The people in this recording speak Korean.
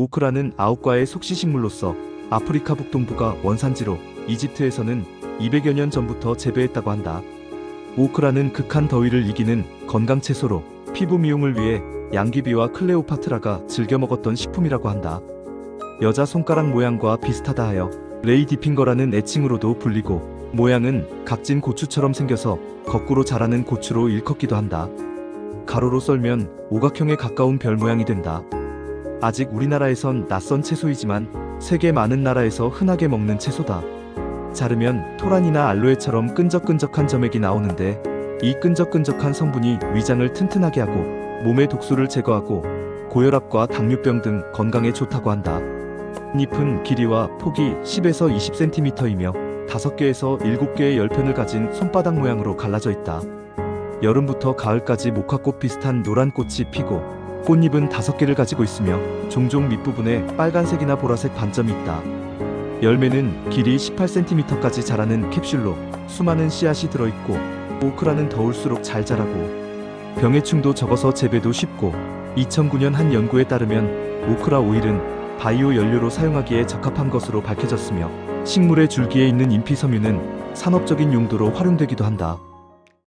오크라는 아웃과의 속시식물로서 아프리카 북동부가 원산지로 이집트에서는 200여 년 전부터 재배했다고 한다. 오크라는 극한 더위를 이기는 건강 채소로 피부 미용을 위해 양귀비와 클레오파트라가 즐겨 먹었던 식품이라고 한다. 여자 손가락 모양과 비슷하다 하여 레이디 핑거라는 애칭으로도 불리고 모양은 각진 고추처럼 생겨서 거꾸로 자라는 고추로 일컫기도 한다. 가로로 썰면 오각형에 가까운 별 모양이 된다. 아직 우리나라에선 낯선 채소이지만 세계 많은 나라에서 흔하게 먹는 채소다. 자르면 토란이나 알로에처럼 끈적끈적한 점액이 나오는데 이 끈적끈적한 성분이 위장을 튼튼하게 하고 몸의 독소를 제거하고 고혈압과 당뇨병 등 건강에 좋다고 한다. 잎은 길이와 폭이 10에서 20cm이며 5개에서 7개의 열편을 가진 손바닥 모양으로 갈라져 있다. 여름부터 가을까지 목화꽃 비슷한 노란 꽃이 피고 꽃잎은 5개를 가지고 있으며 종종 밑부분에 빨간색이나 보라색 반점이 있다. 열매는 길이 18cm까지 자라는 캡슐로 수많은 씨앗이 들어있고 오크라는 더울수록 잘 자라고 병해충도 적어서 재배도 쉽고 2009년 한 연구에 따르면 오크라 오일은 바이오 연료로 사용하기에 적합한 것으로 밝혀졌으며 식물의 줄기에 있는 인피섬유는 산업적인 용도로 활용되기도 한다.